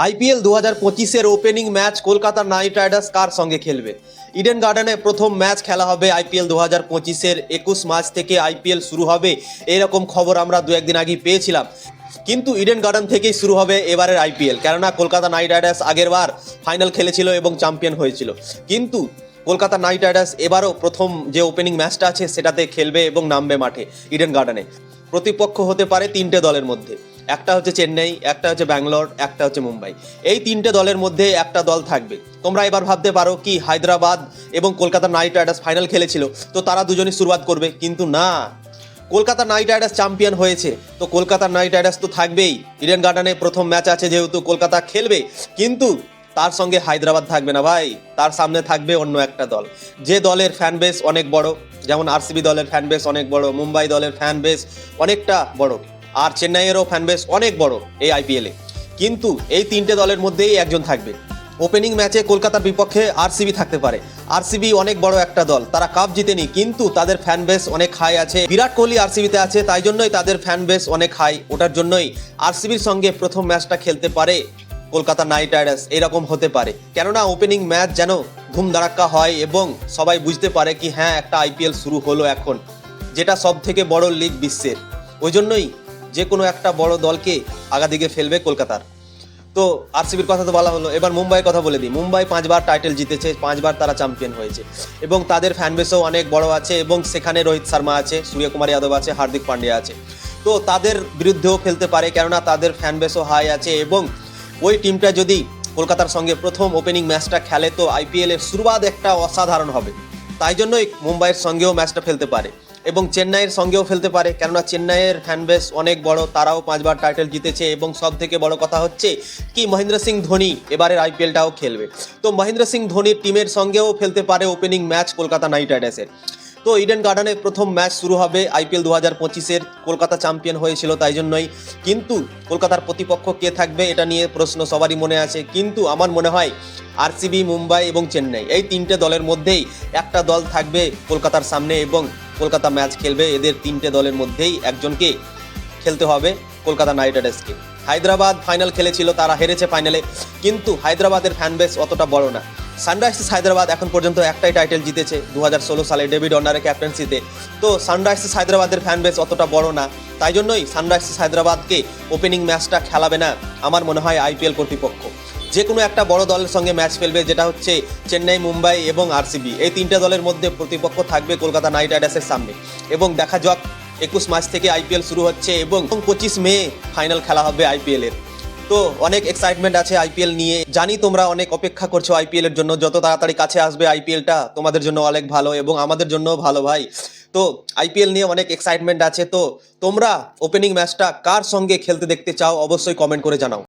IPL দু হাজার পঁচিশের opening match Kolkata knight riders কার সঙ্গে খেলবে? ইডেন গার্ডেনে প্রথম ম্যাচ খেলা হবে আইপিএল দু হাজার পঁচিশের একুশ মার্চ থেকে আইপিএল শুরু হবে, এরকম খবর আমরা দু একদিন আগে পেয়েছিলাম। কিন্তু ইডেন গার্ডেন থেকেই শুরু হবে এবারের আইপিএল, কেননা কলকাতা নাইট রাইডার্স আগের বার ফাইনাল খেলেছিল এবং চ্যাম্পিয়ন হয়েছিল। কিন্তু কলকাতা নাইট রাইডার্স এবারও প্রথম যে ওপেনিং ম্যাচটা আছে সেটাতে খেলবে এবং নামবে মাঠে ইডেন গার্ডেনে। প্রতিপক্ষ হতে পারে তিনটে দলের মধ্যে। একটা হচ্ছে চেন্নাই, একটা হচ্ছে ব্যাঙ্গালোর, একটা হচ্ছে মুম্বাই। এই তিনটে দলের মধ্যে একটা দল থাকবে। তোমরা এবার ভাবতে পারো কি হায়দ্রাবাদ এবং কলকাতা নাইট রাইডার্স ফাইনাল খেলেছিল, তো তারা দুজনই শুরুয়াত করবে। কিন্তু না, কলকাতা নাইট রাইডার্স চ্যাম্পিয়ন হয়েছে, তো কলকাতা নাইট রাইডার্স তো থাকবেই। ইডেন গার্ডেনে প্রথম ম্যাচ আছে যেহেতু কলকাতা খেলবে, কিন্তু তার সঙ্গে হায়দ্রাবাদ থাকবে না ভাই। তার সামনে থাকবে অন্য একটা দল। যে দলের ফ্যান বেস অনেক বড়, যেমন আরসিবি দলের ফ্যান বেস অনেক বড়, মুম্বাই দলের ফ্যান বেস অনেকটা বড়। আর চেন্নাইয়েরও ফ্যান বেস অনেক বড় এই আইপিএলে কিন্তু এই তিনটে দলের মধ্যেই একজন থাকবে। ওপেনিং ম্যাচে কলকাতার বিপক্ষে আরসিবি থাকতে পারে। আরসিবি অনেক বড় একটা দল, তারা কাপ জিতেনি, কিন্তু তাদের ফ্যান বেস অনেক হাই আছে। বিরাট কোহলি আরসিবিতে আছে, তাই জন্যই তাদের ফ্যান বেস অনেক হাই ওটার জন্যই আরসিবির সঙ্গে প্রথম ম্যাচটা খেলতে পারে কলকাতা নাইট রাইডার্স। এরকম হতে পারে। কেননা ওপেনিং ম্যাচ যেন ধুমধারাক্কা হয় এবং সবাই বুঝতে পারে কি হ্যাঁ একটা আইপিএল শুরু হলো এখন, যেটা সব থেকে বড় লিগ বিশ্বের। ওই জন্যই যে কোনো একটা বড় দলকে আগাদিকে ফেলবে কলকাতার। তো আরসিবির কথা তো বলা হলো। এবার মুম্বাইয়ের কথা বলে দিই। মুম্বাই পাঁচবার টাইটেল জিতেছে, পাঁচবার তারা চ্যাম্পিয়ন হয়েছে। এবং তাদের ফ্যান বেসও অনেক বড় আছে এবং সেখানে রোহিত শর্মা আছে, সূর্যকুমার যাদব আছে, হার্দিক পান্ডিয়া আছে। তো তাদের বিরুদ্ধেও খেলতে পারে কেননা তাদের ফ্যান বেসও হাই আছে এবং ওই টিমটা যদি কলকাতার সঙ্গে প্রথম ওপেনিং ম্যাচটা খেলে তো আইপিএলের শুরুয়াত একটা অসাধারণ হবে। তাই জন্যই মুম্বাইয়ের সঙ্গেও ম্যাচটা ফেলতে পারে। এবং চেন্নাইয়ের সঙ্গেও ফেলতে পারে। কেননা চেন্নাইয়ের ফ্যানবেস অনেক বড়, তারাও পাঁচবার টাইটেল জিতেছে এবং সব থেকে বড় কথা হচ্ছে কি, মহেন্দ্র সিং ধোনি এবারের আইপিএলটাও খেলবে। তো মহেন্দ্র সিং ধোনির টিমের সঙ্গেও ফেলতে পারে ওপেনিং ম্যাচ কলকাতা নাইট রাইডার্সের তো ইডেন গার্ডেনে প্রথম ম্যাচ শুরু হবে আইপিএল দু হাজার পঁচিশের কলকাতা চ্যাম্পিয়ন হয়েছিল তাই জন্যই। কিন্তু কলকাতার প্রতিপক্ষ কে থাকবে এটা নিয়ে প্রশ্ন সবারই মনে আছে। কিন্তু আমার মনে হয় আরসিবি, মুম্বাই এবং চেন্নাই এই তিনটে দলের মধ্যেই একটা দল থাকবে কলকাতার সামনে এবং কলকাতা ম্যাচ খেলবে এদের তিনটে দলের মধ্যেই একজনকে খেলতে হবে কলকাতা নাইট রাইডার্সকে। হায়দ্রাবাদ ফাইনাল খেলেছিল, তারা হেরেছে ফাইনালে কিন্তু হায়দ্রাবাদের ফ্যানবেস অতটা বড় না। সানরাইজার্স হায়দ্রাবাদ এখন পর্যন্ত একটাই টাইটেল জিতেছে দু হাজার ষোলো সালে ডেভিড অর্নারের ক্যাপ্টেন্সিতে তো সানরাইজার্স হায়দ্রাবাদের ফ্যান বেস অতটা বড় না, তাই জন্যই সানরাইজার্স হায়দ্রাবাদকে ওপেনিং ম্যাচটা খেলাবে না আমার মনে হয় আইপিএল কর্তৃপক্ষ। যে কোনো একটা বড় দলের সঙ্গে ম্যাচ ফেলবে যেটা হচ্ছে চেন্নাই, মুম্বাই এবং আরসিবি। এই তিনটে দলের মধ্যে প্রতিপক্ষ থাকবে কলকাতা নাইট রাইডার্সের সামনে। এবং দেখা যাক, একুশ মার্চ থেকে আইপিএল শুরু হচ্ছে এবং পঁচিশ মে ফাইনাল খেলা হবে আইপিএল এর। তো অনেক এক্সাইটমেন্ট আছে আইপিএল নিয়ে। জানি তোমরা অনেক অপেক্ষা করছ আইপিএল এর জন্য। যত তাড়াতাড়ি কাছে আসবে আইপিএলটা তোমাদের জন্য অনেক ভালো এবং আমাদের জন্য ভালো ভাই। তো আইপিএল নিয়ে অনেক এক্সাইটমেন্ট আছে। তো তোমরা ওপেনিং ম্যাচটা কার সঙ্গে খেলতে দেখতে চাও, অবশ্যই কমেন্ট করে জানাও।